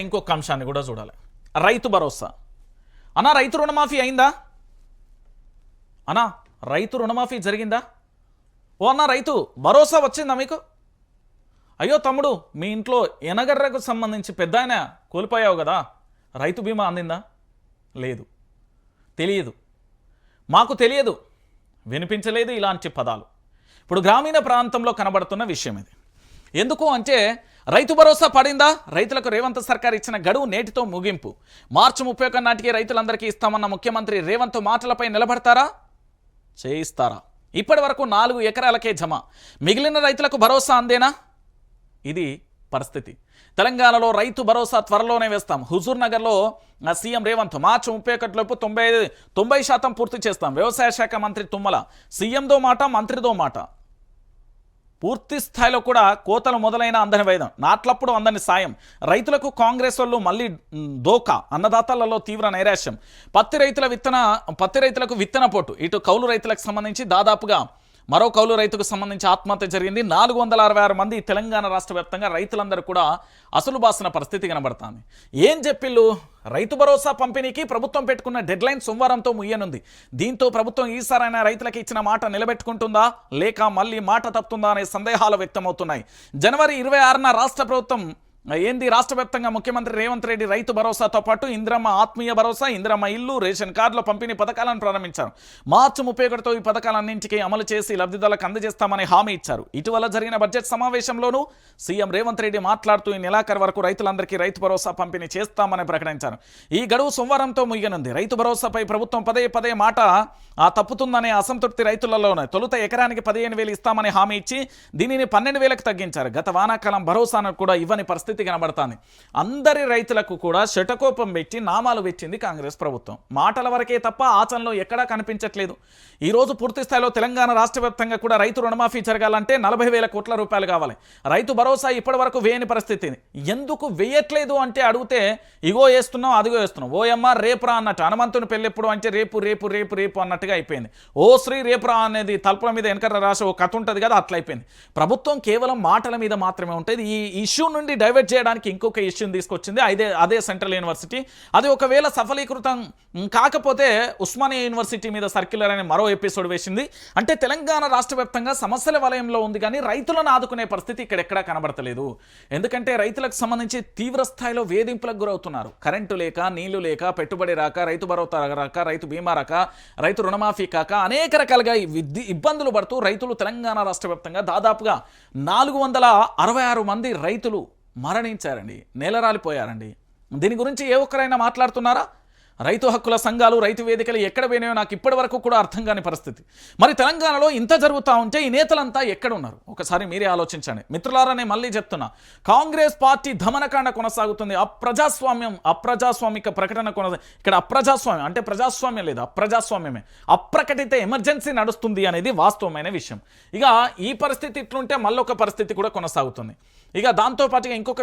ఇంకొక అంశాన్ని కూడా చూడాలి. రైతు భరోసా. అన్నా రైతు రుణమాఫీ అయిందా? అన్నా రైతు రుణమాఫీ జరిగిందా? ఓ అన్న రైతు భరోసా వచ్చిందా మీకు? అయ్యో తమ్ముడు మీ ఇంట్లో ఎనగర్రకు సంబంధించి పెద్ద ఆయన కోల్పోయావు కదా. రైతు బీమా అందిందా? లేదు. తెలియదు. మాకు తెలియదు. వినిపించలేదు ఇలాంటి పదాలు. ఇప్పుడు గ్రామీణ ప్రాంతంలో కనబడుతున్న విషయం ఇది. ఎందుకు అంటే రైతు భరోసా పడిందా? రైతులకు రేవంత్ సర్కార్ ఇచ్చిన గడువు నేటితో ముగింపు. మార్చి ముప్పై ఒక్క నాటికి రైతులందరికీ ఇస్తామన్న ముఖ్యమంత్రి రేవంత్ మాటలపై నిలబడతారా? చేయిస్తారా? ఇప్పటి వరకు నాలుగు ఎకరాలకే జమ. మిగిలిన రైతులకు భరోసా అందేనా? ఇది పరిస్థితి. తెలంగాణలో రైతు భరోసా త్వరలోనే వేస్తాం. హుజూర్ నగర్లో సీఎం రేవంత్ మార్చి ముప్పై ఒకటిలోపు తొంభై తొంభై శాతం పూర్తి చేస్తాం. వ్యవసాయ శాఖ మంత్రి తుమ్మల. సీఎందో మాట మంత్రిదో మాట. పూర్తి స్థాయిలో కూడా కోతలు మొదలైన అందని వైద్యం నాట్లప్పుడు అందని సాయం. రైతులకు కాంగ్రెస్ వాళ్ళు మళ్ళీ దోకా అన్నదాతలలో తీవ్ర నైరాశ్యం. పత్తి రైతుల విత్తన పత్తి రైతులకు విత్తన పోటు. ఇటు కౌలు రైతులకు సంబంధించి దాదాపుగా మరో కౌలు రైతుకు సంబంధించి ఆత్మహత్య జరిగింది. నాలుగు వందల అరవై ఆరు మంది తెలంగాణ రాష్ట్ర వ్యాప్తంగా రైతులందరూ కూడా అసలు బాసిన పరిస్థితి కనబడుతుంది. ఏం చెప్పిళ్ళు రైతు భరోసా పంపిణీకి ప్రభుత్వం పెట్టుకున్న డెడ్ లైన్ సోమవారంతో ముయ్యనుంది. దీంతో ప్రభుత్వం ఈసారైనా రైతులకు ఇచ్చిన మాట నిలబెట్టుకుంటుందా? లేక మళ్ళీ మాట తప్పుతుందా అనే సందేహాలు వ్యక్తమవుతున్నాయి. జనవరి ఇరవై ఆరున రాష్ట్ర ప్రభుత్వం ఏంది రాష్ట్ర వ్యాప్తంగా ముఖ్యమంత్రి రేవంత్ రెడ్డి రైతు భరోసాతో పాటు ఇంద్రమ్మ ఆత్మీయ భరోసా ఇంద్రమ్మ ఇల్లు రేషన్ కార్డుల పంపిణీ పథకాలను ప్రారంభించారు. మార్చి ముప్పై ఒకటితో ఈ పథకాలన్నింటికీ అమలు చేసి లబ్ధిదారులకు అందజేస్తామని హామీ ఇచ్చారు. ఇటీవల జరిగిన బడ్జెట్ సమావేశంలోనూ సీఎం రేవంత్ రెడ్డి మాట్లాడుతూ ఈ నెలాఖరు వరకు రైతులందరికీ రైతు భరోసా పంపిణీ చేస్తామని ప్రకటించారు. ఈ గడువు సోమవారంతో ముగియనుంది. రైతు భరోసాపై ప్రభుత్వం పదే పదే మాట ఆ తప్పుతుందనే అసంతృప్తి రైతులలోనే తొలుత ఎకరానికి పదిహేను వేలు ఇస్తామని హామీ ఇచ్చి దీనిని పన్నెండు వేలకు తగ్గించారు. గత వానాకాలం భరోసాను కూడా ఇవ్వని పరిస్థితి కనబడుతుంది. అందరి రైతులకు కూడా శటకోపం పెట్టి నామాలు పెట్టింది కాంగ్రెస్ ప్రభుత్వం. మాటల వరకే తప్ప ఆచరణలో ఎక్కడా కనిపించట్లేదు. ఈ రోజు పూర్తి స్థాయిలో తెలంగాణ రాష్ట్ర వ్యాప్తంగా కూడా రైతు రుణమాఫీ జరగాలంటే నలభై వేల కోట్ల రూపాయలు కావాలి. రైతు భరోసా ఇప్పటి వరకు వేయని పరిస్థితి ఎందుకు వేయట్లేదు అంటే అడిగితే ఇగో వేస్తున్నాం అదిగో వేస్తున్నాం. ఓయమ్మ రేపురా అన్నట్టు. హనుమంతుని పెళ్ళెప్పుడు అంటే రేపు రేపు రేపు రేపు అన్నట్టుగా అయిపోయింది. ఓ శ్రీ రేపురా అనేది తలుపుల మీద వెనక రాసి ఒక కథ ఉంటుంది కదా అట్లయిపోయింది ప్రభుత్వం కేవలం మాటల మీద మాత్రమే ఉంటుంది. ఈ ఇష్యూ నుండి డైవర్ట్ చేయడానికి ఇంకొక ఇష్యూని తీసుకొచ్చింది. అదే అదే సెంట్రల్ యూనివర్సిటీ. అది ఒకవేళ సఫలీకృతం కాకపోతే ఉస్మానియా యూనివర్సిటీ మీద సర్క్యులర్ అనే మరో ఎపిసోడ్ వేసింది. అంటే తెలంగాణ రాష్ట్ర వ్యాప్తంగా సమస్యల వలయంలో ఉంది కానీ రైతులను ఆదుకునే పరిస్థితి ఇక్కడ ఎక్కడా కనబడతలేదు. ఎందుకంటే రైతులకు సంబంధించి తీవ్ర స్థాయిలో వేధింపులకు గురవుతున్నారు. కరెంటు లేక నీళ్ళు లేక పెట్టుబడి రాక రైతు భరోసా రాక రైతు బీమా రాక రైతు రుణమాఫీ కాక అనేక రకాలుగా ఇబ్బందులు పడుతూ రైతులు తెలంగాణ రాష్ట్ర వ్యాప్తంగా దాదాపుగా నాలుగు వందల అరవై ఆరు మంది రైతులు మరణించారండి నేలరాలిపోయారండి. దీని గురించి ఏ ఒక్కరైనా మాట్లాడుతున్నారా? రైతు హక్కుల సంఘాలు రైతు వేదికలు ఎక్కడ పోయినాయో నాకు ఇప్పటి వరకు కూడా అర్థం కాని పరిస్థితి. మరి తెలంగాణలో ఇంత జరుగుతూ ఉంటే ఈ నేతలంతా ఎక్కడ ఉన్నారు ఒకసారి మీరే ఆలోచించండి. మిత్రులారనే మళ్ళీ చెప్తున్నా. కాంగ్రెస్ పార్టీ దమనకాండ కొనసాగుతుంది. అప్రజాస్వామ్యం అప్రజాస్వామిక ప్రకటన కొన ఇక్కడ అప్రజాస్వామ్యం అంటే ప్రజాస్వామ్యం లేదు అప్రజాస్వామ్యమే. అప్రకటిత ఎమర్జెన్సీ నడుస్తుంది అనేది వాస్తవమైన విషయం. ఇక ఈ పరిస్థితి ఇట్లుంటే మళ్ళొక పరిస్థితి కూడా కొనసాగుతుంది. ఇక దాంతో పాటుగా ఇంకొక